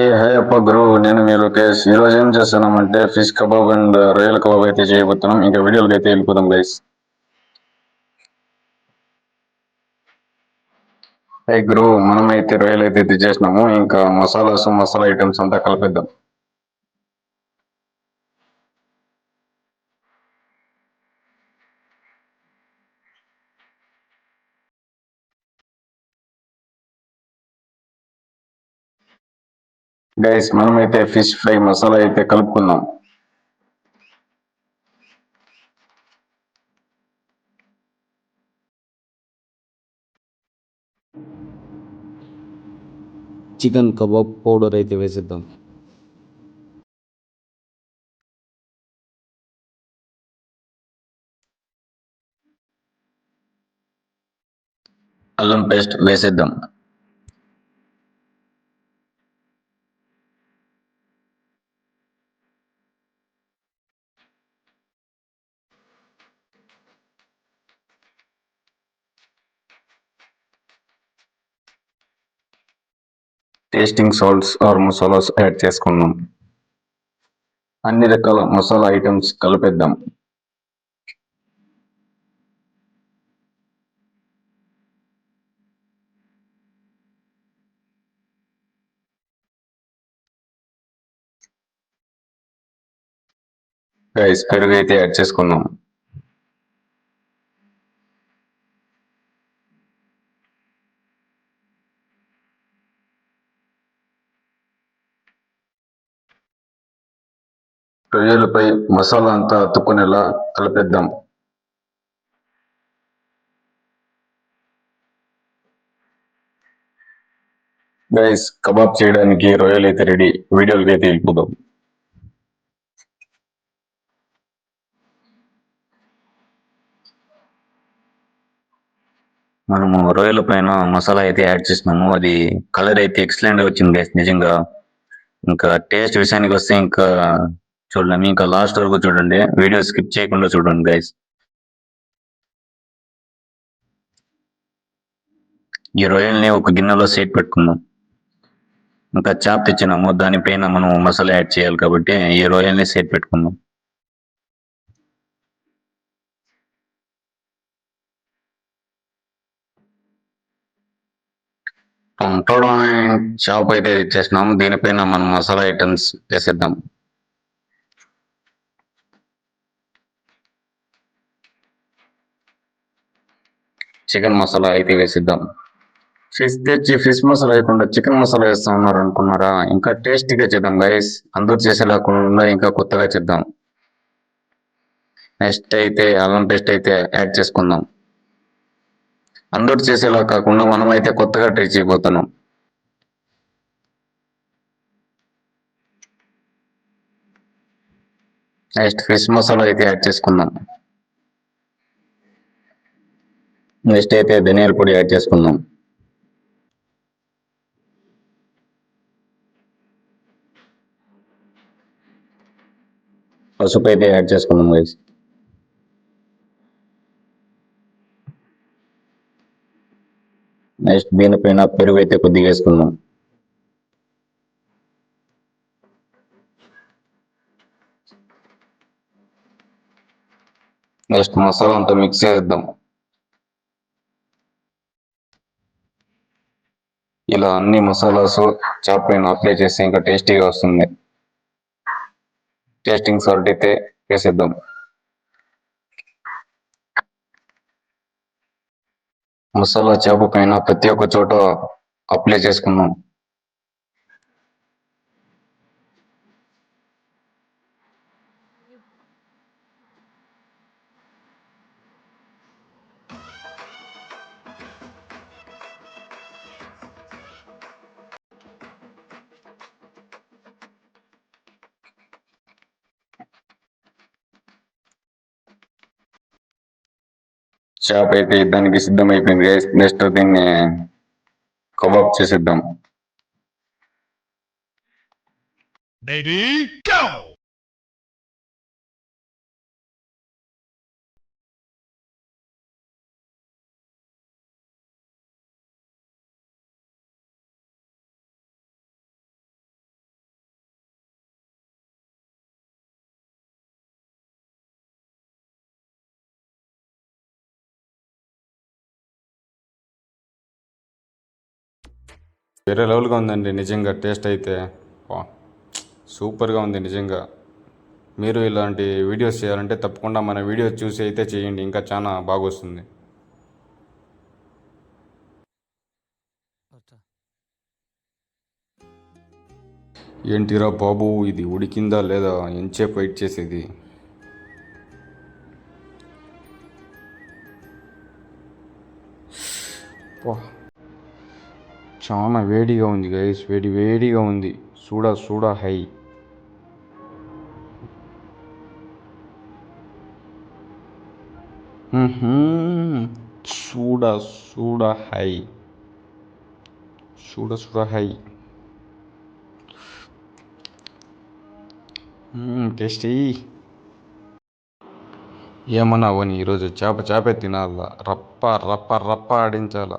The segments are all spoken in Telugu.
ఏ హై అప్ప గురు నేను మీ లోకేష్. ఈ రోజు ఏం చేస్తున్నామంటే ఫిష్ కబాబ్ అండ్ రొయ్యల కబాబ్ అయితే చేయబోతున్నాం. ఇంకా వీడియోలకి అయితే వెళ్ళిపోతాం గైస్ హై గురు మనం అయితే రొయ్యలు అయితే తెచ్చేసినాము. ఇంకా మసాలాస్ మసాలా ఐటమ్స్ అంతా కలిపేద్దాం. గైస్ మనమైతే ఫిష్ ఫ్రై మసాలా అయితే కలుపుకుందాం. చికెన్ కబాబ్ పౌడర్ అయితే వేసేద్దాం. అల్లం పేస్ట్ వేసేద్దాం. Tasting salts or masalas add చేసుకుందాం అన్ని రకాల మసాలా ఐటమ్స్ కలిపేద్దాం. గైస్ పెరుగు అయితే యాడ్ చేసుకుందాం రొయ్యలపై మసాలా అంతా అతుక్కునేలా కలిపేద్దాం. గైస్ కబాబ్ చేయడానికి రొయ్యలు అయితే రెడీ వీడియోలకి అయితే వెళ్ళిపోదాం. మనము రొయ్యల పైన మసాలా అయితే యాడ్ చేసినాము అది కలర్ అయితే ఎక్సలెంట్ వచ్చింది గైస్ నిజంగా. ఇంకా టేస్ట్ విషయానికి వస్తే ఇంకా చూడండి ఇంకా లాస్ట్ వరకు చూడండి. వీడియో స్కిప్ చేయకుండా చూడండి గైస్ ఈ రొయ్యల్ని ఒక గిన్నెలో సేట్ పెట్టుకుందాం. ఇంకా చాప్ తెచ్చినాము దానిపైన మనం మసాలా యాడ్ చేయాలి కాబట్టి ఈ రొయ్యల్ని సేట్ పెట్టుకుందాం. టొమాటో చాప్ అయితే ఇచ్చేసినాము దీనిపైన మనం మసాలా ఐటమ్స్ వేసేద్దాం. చికెన్ మసాలా అయితే వేసిద్దాం. ఫిష్ తెచ్చి ఫిష్ మసాలా వేయకుండా చికెన్ మసాలా వేస్తా ఉన్నారు అనుకున్నారా? ఇంకా టేస్టీగా చేద్దాం గైస్ అందరూ చేసేలా కాకుండా ఇంకా కొత్తగా చేద్దాం. నెక్స్ట్ అయితే అల్లం పేస్ట్ అయితే యాడ్ చేసుకుందాం. అందరూ చేసేలా కాకుండా మనం అయితే కొత్తగా ట్రై చేయబోతున్నాం. నెక్స్ట్ ఫిష్ మసాలా అయితే యాడ్ చేసుకుందాం. నెక్స్ట్ అయితే ధనియాల పొడి యాడ్ చేసుకుందాం. పసుపు అయితే యాడ్ చేసుకుందాం గైస్ నెక్స్ట్ దీనిపైన పెరుగు అయితే కొద్దిగా వేసుకుందాం. నెక్స్ట్ మసాలా అంతా మిక్స్ చేద్దాం. ఇలా అన్ని మసాలాస్ చాప్ పైన అప్లై చేస్తే ఇంకా టేస్టీగా వస్తుంది. టేస్టింగ్ సాల్ట్ అయితే వేసేద్దాం. మసాలా చేప పైన ప్రతి ఒక్క చోట అప్లై చేసుకుందాం. చేప అయితే దానికి సిద్ధమైపోయింది గైస్ నెక్స్ట్ దీన్ని కబాబ్ చేసేద్దాం. వేరే లెవెల్గా ఉందండి నిజంగా టేస్ట్ అయితే. వా, సూపర్గా ఉంది నిజంగా. మీరు ఇలాంటి వీడియోస్ చేయాలంటే తప్పకుండా మన వీడియోస్ చూసి అయితే చేయండి ఇంకా చాలా బాగా వస్తుంది ఏంటిరా బాబు ఇది ఉడికిందా లేదా ఎంచేపు వెయిట్ చేసేది. వా, చాలా వేడిగా ఉంది గైస్ వేడి వేడిగా ఉంది. సూడా సూడా హై. సూడా సూడా హై. సూడా సూడా హై. టేస్టీ ఏమన్నా అవని ఈరోజు చేప చేపే తినాలా? రప్ప రప్ప రప్ప ఆడించాలా?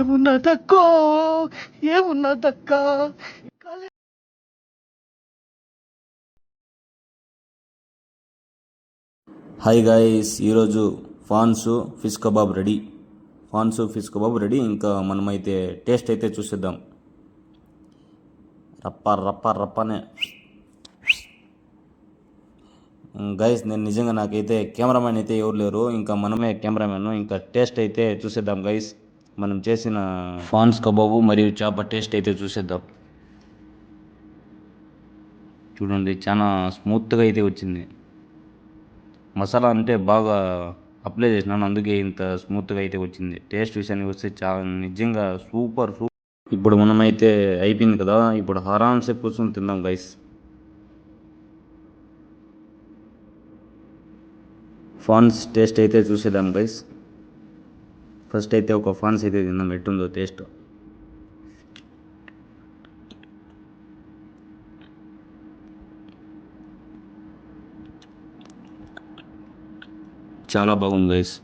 ఏమున్నదక్కో? ఏమున్నదక్క? హాయ్ గాయస్ ఈరోజు ఫాన్స్ ఫిష్ కబాబ్ రెడీ. ఫాన్సు ఫిష్ కబాబ్ రెడీ ఇంకా మనమైతే టేస్ట్ అయితే చూసేద్దాం. రప్ప రప్ప రప్పనే. గైస్ నేను నిజంగా నాకైతే కెమెరామ్యాన్ అయితే ఎవరు లేరు ఇంకా మనమే కెమెరామ్యాన్ ఇంకా టేస్ట్ అయితే చూసేద్దాం గైస్ మనం చేసిన ఫాన్స్ కబాబు మరియు చేప టేస్ట్ అయితే చూసేద్దాం. చూడండి చాలా స్మూత్గా అయితే వచ్చింది. మసాలా అంటే బాగా అప్లై చేసినాను అందుకే ఇంత స్మూత్గా అయితే వచ్చింది. టేస్ట్ విషయానికి వస్తే చాలా నిజంగా సూపర్ సూపర్. ఇప్పుడు మనమైతే అయిపోయింది కదా ఇప్పుడు ఆరామ్సే కూర్చొని తిందాం గైస్ ఫాన్స్ టేస్ట్ అయితే చూసేద్దాం గైస్ ఫస్ట్ అయితే ఒక ఫాన్స్ అయితే తిందాం ఎట్టుందో టేస్ట్. చాలా బాగుంది గైస్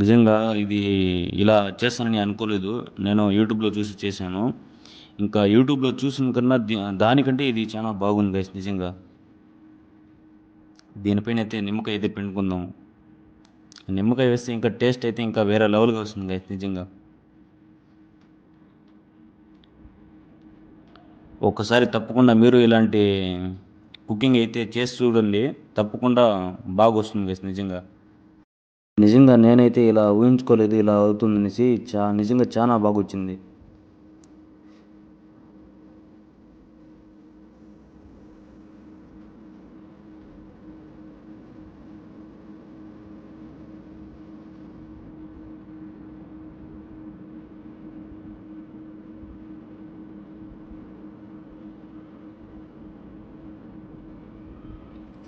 నిజంగా ఇది ఇలా చేస్తానని అనుకోలేదు. నేను యూట్యూబ్లో చూసి చేశాను. ఇంకా యూట్యూబ్లో చూసిన కన్నా దానికంటే ఇది చాలా బాగుంది గైస్ నిజంగా. దీనిపైన అయితే నిమ్మకాయ అయితే పిండుకుందాం. నిమ్మకాయ వేస్తే ఇంకా టేస్ట్ అయితే ఇంకా వేరే లెవెల్గా వస్తుంది గైస్ నిజంగా. ఒకసారి తప్పకుండా మీరు ఇలాంటి కుకింగ్ అయితే చేసి చూడండి తప్పకుండా బాగా వస్తుంది గైస్ నిజంగా. నిజంగా నేనైతే ఇలా ఊహించుకోలేదు ఇలా అవుతుంది అనేసి చా నిజంగా చాలా బాగా వచ్చింది.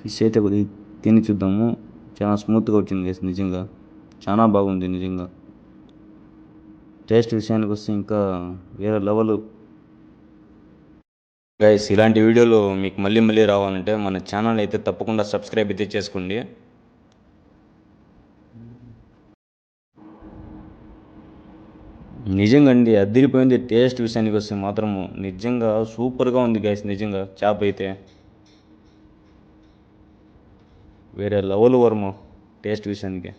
ఫిష్ అయితే తిని చూద్దాము. చాలా స్మూత్గా వచ్చింది గైస్ నిజంగా. చాలా బాగుంది నిజంగా. టేస్ట్ విషయానికి వస్తే ఇంకా వేరే లెవెల్ గైస్ ఇలాంటి వీడియోలు మీకు మళ్ళీ మళ్ళీ రావాలంటే మన ఛానల్ అయితే తప్పకుండా సబ్స్క్రైబ్ అయితే చేసుకోండి. నిజంగా అండి అదిరిపోయింది టేస్ట్ విషయానికి వస్తే మాత్రము. నిజంగా సూపర్గా ఉంది గైస్ నిజంగా చేప అయితే. వేరే లెవెల్ వర్మ టేస్ట్ విషయానికి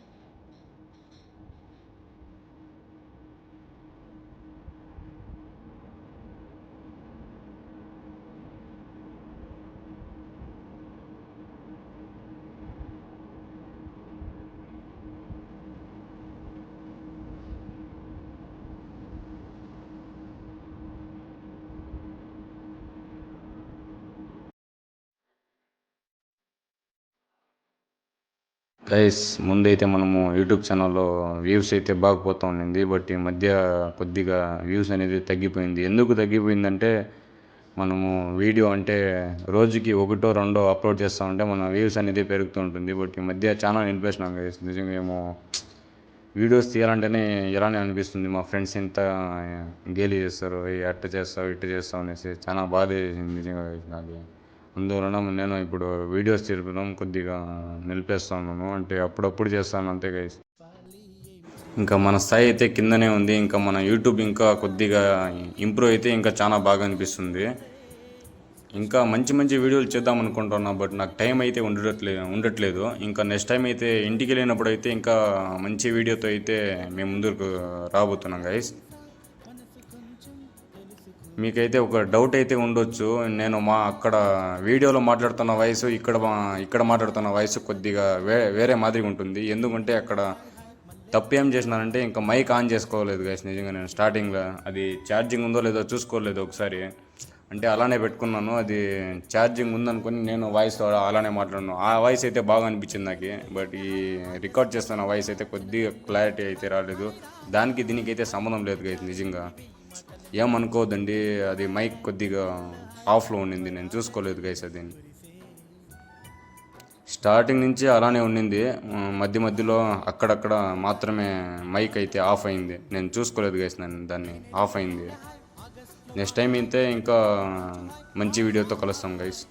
గైస్ ముందైతే మనము యూట్యూబ్ ఛానల్లో వ్యూస్ అయితే బాగా ఉండింది బట్ ఈ మధ్య కొద్దిగా వ్యూస్ అనేది తగ్గిపోయింది. ఎందుకు తగ్గిపోయిందంటే మనము వీడియో అంటే రోజుకి ఒకటో రెండో అప్లోడ్ చేస్తూ ఉంటే మన వ్యూస్ అనేది పెరుగుతూ ఉంటుంది. బట్ ఈ మధ్య చాలా నిలిపేసినాం గైస్ నిజంగా ఏమో వీడియోస్ తీయాలంటేనే ఎలానే అనిపిస్తుంది. మా ఫ్రెండ్స్ ఎంత గేలి చేస్తారు అట్ట చేస్తావు ఇట్ట చేస్తావు అనేసి చాలా బాధ వేసింది నిజంగా నాకు అందువలన నేను ఇప్పుడు వీడియోస్ తీయడం కొద్దిగా నిలిపేస్తున్నాను అంటే అప్పుడప్పుడు చేస్తాను అంతే గైస్ ఇంకా మన స్థాయి అయితే కిందనే ఉంది. ఇంకా మన యూట్యూబ్ ఇంకా కొద్దిగా ఇంప్రూవ్ అయితే ఇంకా చాలా బాగా అనిపిస్తుంది. ఇంకా మంచి మంచి వీడియోలు చేద్దాం అనుకుంటున్నా బట్ నాకు టైం అయితే ఉండట్లే ఉండట్లేదు. ఇంకా నెక్స్ట్ టైం అయితే ఇంటికి వెళ్ళినప్పుడు అయితే ఇంకా మంచి వీడియోతో అయితే మేము ముందుకు రాబోతున్నాం గైస్ మీకైతే ఒక డౌట్ అయితే ఉండొచ్చు. నేను మా అక్కడ వీడియోలో మాట్లాడుతున్న వయసు ఇక్కడ మా- ఇక్కడ మాట్లాడుతున్న వయసు కొద్దిగా వే వేరే మాదిరిగా ఉంటుంది. ఎందుకంటే అక్కడ తప్పు ఏం చేసినానంటే ఇంకా మైక్ ఆన్ చేసుకోలేదు గైస్ నిజంగా నేను స్టార్టింగ్లో అది ఛార్జింగ్ ఉందో లేదో చూసుకోలేదు ఒకసారి. అంటే అలానే పెట్టుకున్నాను. అది ఛార్జింగ్ ఉందనుకుని నేను వాయిస్ అలానే మాట్లాడినాను ఆ వాయిస్ అయితే బాగా అనిపించింది నాకు. బట్ ఈ రికార్డ్ చేస్తున్న వాయిస్ అయితే కొద్దిగా క్లారిటీ అయితే రాలేదు. దానికి దీనికి అయితే సంబంధం లేదు గైస్ నిజంగా. ఏమనుకోవద్దండి అది మైక్ కొద్దిగా ఆఫ్లో ఉండింది నేను చూసుకోలేదు గైస్ అది. స్టార్టింగ్ నుంచి అలానే ఉండింది మధ్య మధ్యలో అక్కడక్కడ మాత్రమే మైక్ అయితే ఆఫ్ అయింది. నేను చూసుకోలేదు గైస్ నేను దాన్ని ఆఫ్ అయింది. నెక్స్ట్ టైం అయితే ఇంకా మంచి వీడియోతో కలుస్తాం గైస్